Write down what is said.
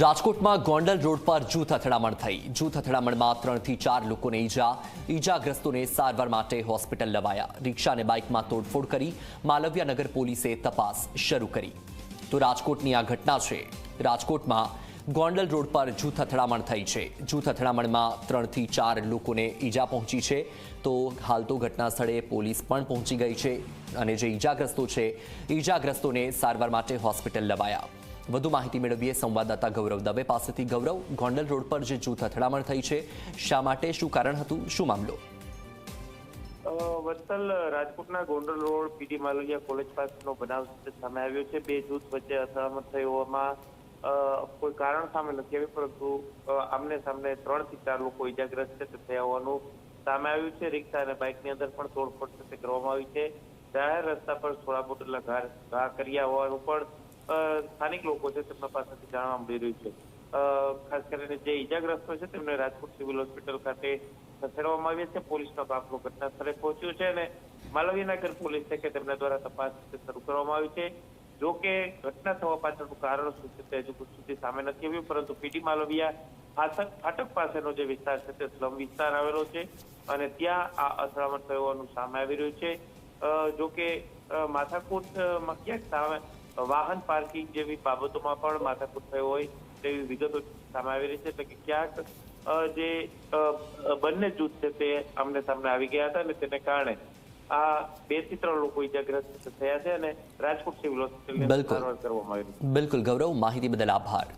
રાજકોટમાં ગોંડલ રોડ પર જૂથ અથડામણ થઈ. જૂથ અથડામણમાં ત્રણથી ચાર લોકોને ઈજા. ઈજાગ્રસ્તોને સારવાર માટે હોસ્પિટલ લવાયા. રિક્ષા અને બાઇકમાં તોડફોડ કરી. માલવ્યનગર પોલીસે તપાસ શરૂ કરી. તો રાજકોટની આ ઘટના છે. રાજકોટમાં ગોંડલ રોડ પર જૂથ અથડામણ થઈ છે. જૂથ અથડામણમાં ત્રણથી ચાર લોકોને ઈજા પહોંચી છે. તો હાલ તો ઘટના સ્થળે પોલીસ પણ પહોંચી ગઈ છે અને જે ઈજાગ્રસ્તો છે, ઈજાગ્રસ્તોને સારવાર માટે હોસ્પિટલ લવાયા. વધુ માહિતી મેળવીએ સંવાદદાતા ગૌરવ દવે પાસેથી. ગૌરવ, ગોંડલ રોડ પર જે જૂથ અથડામણ થઈ છે, શા માટે શું કારણ હતું, શું મામલો? વત્સલ, રાજકોટના Gondal road PD Malaviya college પાસેનો બનાવ સામે આવ્યો છે. બે જૂથ વચ્ચે અથડામણ થઈ હોવામાં કોઈ કારણ સામે નથી આવ્યું, પરંતુ આમને સામને ત્રણથી ચાર લોકો ઈજાગ્રસ્ત છે થયા હોવાનું સામે આવ્યું છે. રિક્ષા અને બાઇકની અંદર પણ તોડફોડ કરવામાં આવી છે. જાહેર રસ્તા પર થોડા બોટલા ઘા કર્યા હોવાનું પણ સ્થાનિક લોકો છે તેમના પાસેથી જાણવા મળી રહ્યું છે. ખાસ કરીને જે ઈજાગ્રસ્તો છે તેમને રાજકોટ સિવિલ હોસ્પિટલ ખાતે ખસેડવામાં આવ્યા છે. પોલીસનો કાફલો ઘટના સ્થળે પહોંચ્યો છે અને માલવીનગર પોલીસ છે કે તેમના દ્વારા તપાસ શરૂ કરવામાં આવી છે. જો કે ઘટના થવા પાછળનું કારણ શું છે તે હજુ સુધી સામે નથી આવ્યું, પરંતુ પીડી માલવિયા ફાટક ફાટક પાસેનો જે વિસ્તાર છે તે સ્લમ વિસ્તાર આવેલો છે અને ત્યાં આ અથડામણ થયું હોવાનું સામે આવી રહ્યું છે. જો કે માથાકૂટમાં ક્યાંક સામે વાહન પાર્કિંગ જેવી બાબતોમાં પણ માથાકૂટ થયો હોય તેવી વિગતો સામે આવી રહી છે. એટલે કે ક્યાંક જે બંને જૂથ છે તે આમને સામને આવી ગયા હતા અને તેને કારણે આ બેથી ત્રણ લોકો ઈજાગ્રસ્ત થયા છે અને રાજકોટ સિવિલ હોસ્પિટલની સારવાર કરવામાં આવી બિલકુલ ગૌરવ માહિતી બદલ આભાર.